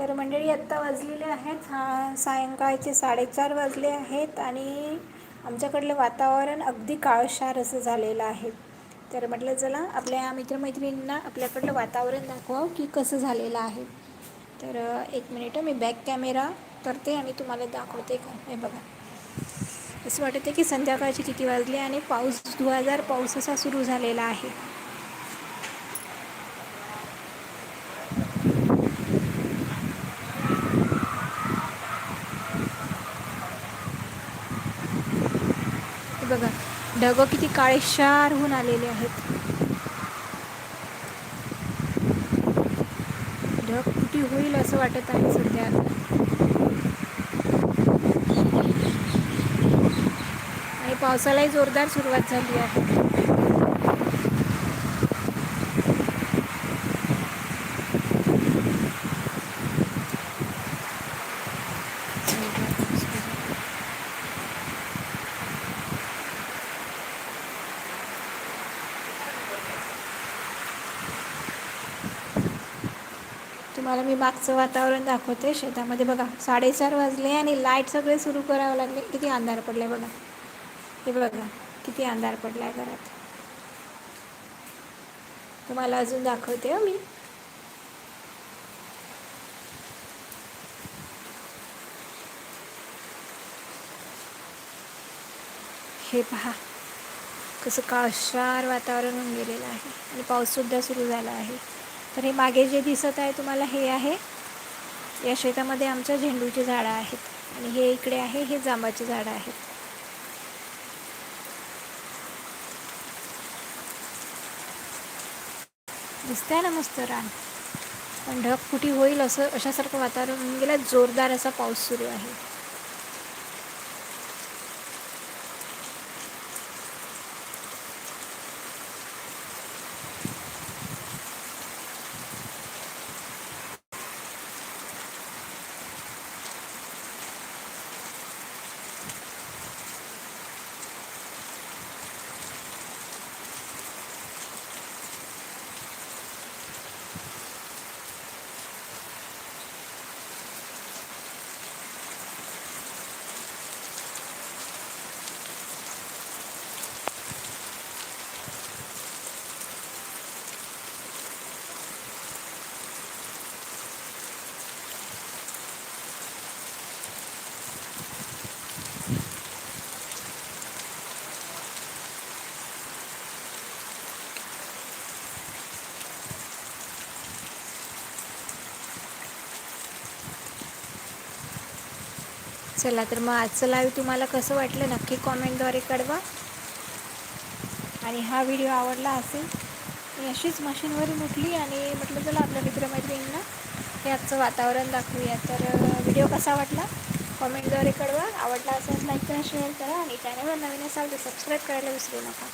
तर मंडळी आत्ता वाजलेले आहेत. हा सायंकाळचे साडेचार वाजले आहेत आणि आमच्याकडलं वातावरण अगदी काळशार असं झालेलं आहे. तर म्हटलं चला आपल्या मित्रमैत्रिणींना आपल्याकडलं वातावरण दाखवावं की कसं झालेलं आहे. तर एक मिनिट मी बॅक कॅमेरा करते आणि तुम्हाला दाखवते का? हे बघा. असं वाटतं की संध्याकाळचे किती वाजले आणि पाऊस धुवाधार पाऊस असा सुरू झालेला आहे. बघा ढगं किती काळेशार होऊन आलेले आहेत. ढग कुठे होईल असं वाटत आहे सध्या. आणि पावसालाही जोरदार सुरुवात झाली आहे. तुम्हाला मी मागचं वातावरण दाखवते. शेतामध्ये बघा साडेचार वाजले आणि लाइट सगळे सुरू करावं लागले. किती अंधार पडलाय बघा. हे बघा किती अंधार पडलाय घरात. तुम्हाला अजून दाखवते हो मी. हे पहा कसं काळशार वातावरण होऊन गेलेलं आहे. आणि पाऊससुद्धा सुरू झाला आहे. तर हे मागे जे दिसत आहे तुम्हाला हे आहे. या शेतामध्ये आमच्या झेंडूची झाडं आहेत. आणि हे इकडे आहे हे जांबाची झाडं आहेत. दिसतंय ना मस्त रान. पण ढग होईल असं अशासारखं वातावरण होऊन जोरदार असा पाऊस सुरू आहे. चला तर मग आजचं लाईव्ह तुम्हाला कसं वाटलं नक्की कॉमेंटद्वारे कळवा. आणि हा व्हिडिओ आवडला असेल मी अशीच मशीनवरून उठली आणि म्हटलं चला आपल्या मित्रमैत्रिणींना हे आजचं वातावरण दाखवूया. तर व्हिडिओ कसा वाटला? कॉमेंटद्वारे कळवा. आवडला असेल लाईक करा शेअर करा. आणि चॅनलवर नवीन असाल तर सबस्क्राईब करायला विसरू नका.